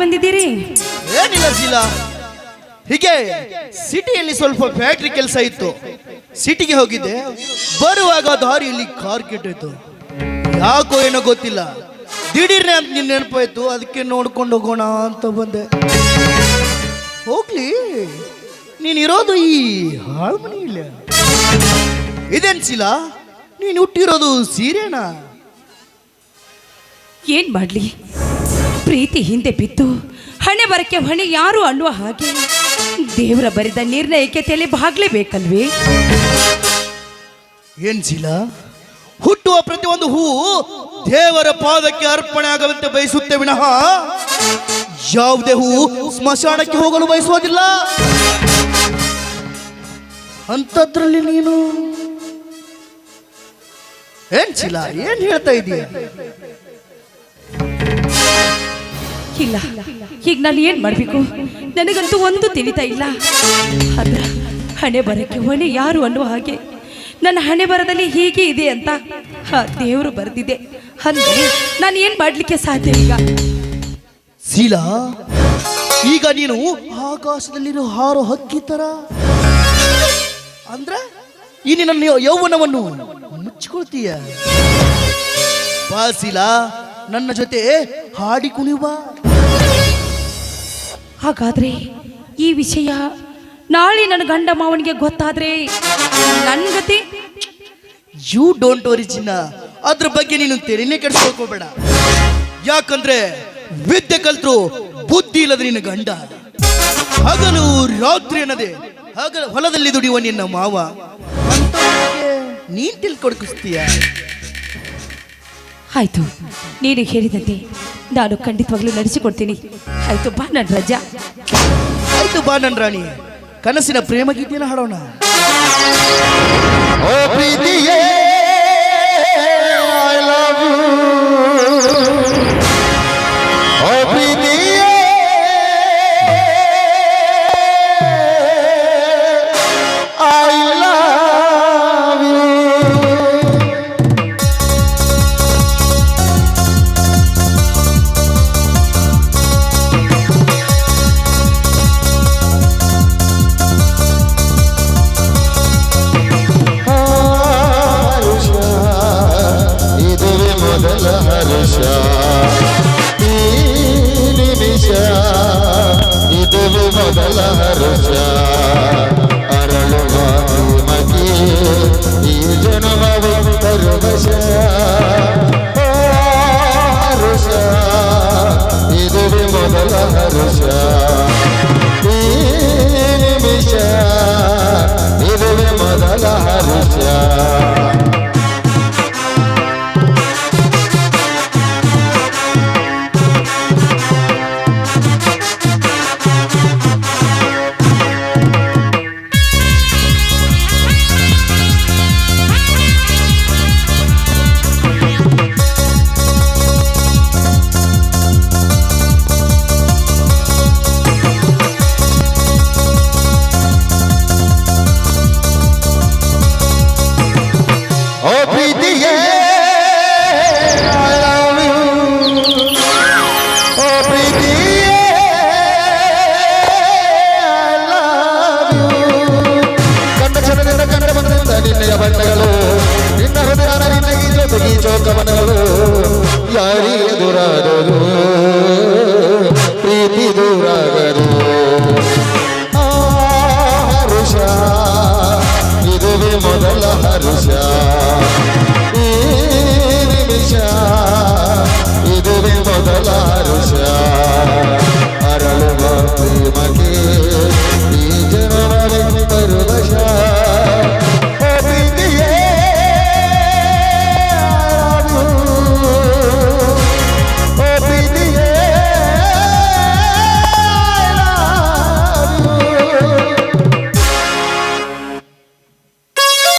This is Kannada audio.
ಬಂದಿದ್ದೀರಿ? ಏನಿಲ್ಲ ಶೀಲಾ ಹೀಗೆ ಸಿಟಿಯಲ್ಲಿ ಸ್ವಲ್ಪ ಫ್ಯಾಕ್ಟ್ರಿ ಕೆಲಸ ಇತ್ತು. ಸಿಟಿಗೆ ಹೋಗಿದ್ದೆ. ಬರುವಾಗ ದಾರಿಯಲ್ಲಿ ಕಾರ್ ಕೆಟ್ಟಿತ್ತು. ಯಾಕೋ ಏನೋ ಗೊತ್ತಿಲ್ಲ. ದಿಢೀರ್ನೆ ಅಂತ ನಿನ್ನ ನೆನಪಾಯ್ತು. ಅದಕ್ಕೆ ನೋಡ್ಕೊಂಡು ಹೋಗೋಣ ಅಂತ ಬಂದೆ. ಹೋಗ್ಲಿ. ನೀನಿರೋದು ಈ ಹಾಳ್ಮನೆಯಿಲ್ಲ ಇದೇನ್ ಶೀಲಾ ನೀನು ಹುಟ್ಟಿರೋದು ಸೀರೆನಾ? ಏನ್ ಮಾಡ್ಲಿ? ಪ್ರೀತಿ ಹಿಂದೆ ಬಿದ್ದು ಹಣೆ ಬರಕ್ಕೆ ಹೊಣೆ ಯಾರು ಅನ್ನುವ ಹಾಗೆ. ದೇವರ ಬರೆದ ನಿರ್ಣಯಕ್ಕೆ ತಲೆ ಬಾಗ್ಲೇಬೇಕಲ್ವೇ? ಏನ್ ಶೀಲಾ? ಹುಟ್ಟುವ ಪ್ರತಿಯೊಂದು ಹೂವು ದೇವರ ಪಾದಕ್ಕೆ ಅರ್ಪಣೆ ಆಗದಂತೆ ಬಯಸುತ್ತೆ ವಿನಃ. ಯಾವುದೇ ಹೂವು ಸ್ಮಶಾನಕ್ಕೆ ಹೋಗಲು ಬಯಸುವುದಿಲ್ಲ. ಅಂತದ್ರಲ್ಲಿ ನೀನು? ಏನ್ ಶೀಲಾ, ಏನ್ ಹೇಳ್ತಾ ಇದೀಯ? ಇಲ್ಲ. ಈಗ ನಾನು ಏನ್ ಮಾಡ್ಬೇಕು? ನನಗಂತೂ ಒಂದು ತಿಳಿತಾ ಇಲ್ಲ. ಅದ್ರ ಹಣೆ ಬರಕ್ಕೆ ಹೊಣೆ ಯಾರು ಅನ್ನುವ ಹಾಗೆ. ನನ್ನ ಹಣೆ ಬರದಲ್ಲಿ ಹೀಗೆ ಇದೆ ಅಂತ ಹಾ ದೇವರು ಬರೆದಿದೆ. ಅಂದ್ರೆ ನಾನು ಏನ್ ಮಾಡ್ಲಿಕ್ಕೆ ಸಾಧ್ಯ ಈಗ? ಶೀಲಾ ಈಗ ನೀನು ಆಕಾಶದಲ್ಲಿರೋ ಹಾರೋ ಹಕ್ಕಿ ತರ. ಅಂದ್ರೆ ಈ ನಿನ್ನ ಯೌವನವನ್ನು ಮುಚ್ಚಿಕೊಳ್ತೀಯ ಬಾ ಶೀಲಾ ನನ್ನ ಜೊತೆ ಹಾಡಿ ಕುಣಿಯುವ ಹಾಗಾದ್ರೆ ಈ ವಿಷಯ ನಾಳೆ ನನ್ನ ಗಂಡ ಮಾವನಿಗೆ ಗೊತ್ತಾದ್ರೆ ನನ್ನ ಗತಿ? ಯು ಡೋಂಟ್ ವರಿ ಚಿನ್ನ ಅದ್ರ ಬಗ್ಗೆ ನೀನು ತೆರೆನೇ ಕೆಡಿಸ್ಕೋಬೇಡ ಯಾಕಂದ್ರೆ ವಿದ್ಯೆ ಕಲ್ತರು ಬುದ್ಧಿ ಇಲ್ಲದ ನಿನ್ನ ಗಂಡ. ಹಗಲು ರಾತ್ರಿ ಅನ್ನದೆ. ಹಗಲು ಹೊಲದಲ್ಲಿ ದುಡಿಯುವ ನಿನ್ನ ಮಾವ. ನೀನ್ ತಿಳ್ಕೊಡ್ಕಿಸ್ತೀಯ ಆಯ್ತು ನೀನು ಹೇಳಿದಂತೆ ನಾನು ಖಂಡಿತವಾಗ್ಲೂ ನಡೆಸಿಕೊಡ್ತೀನಿ. ಆಯ್ತು ಬಾ ನನ್ನ ರಜಾ. ಆಯ್ತು ಬಾ ನನ್ ರಾಣಿ. ಕನಸಿನ ಪ್ರೇಮ ಗೀತೆಯನ್ನು ಹಾಡೋಣ. ಓ ಪ್ರೀತಿಯೇ ಐ ಲವ್ ಯು ಓ ಪ್ರೀತಿಯೇ ಐ ಲವ್ ನಿಮಿಷ ಇದುವೆ ಮೊದಲ ಹರುಷ ಕವನಗಳು ಯಾರಿಗೆ ದೂರಾಗದು ಪ್ರೀತಿ ದೂರಾಗದು. ಹರುಷ ಇದುವೇ ಮೊದಲ ಹರುಷ. ಈ ನಿಮಿಷ ಇದುವೇ ಮೊದಲ ಹರುಷ.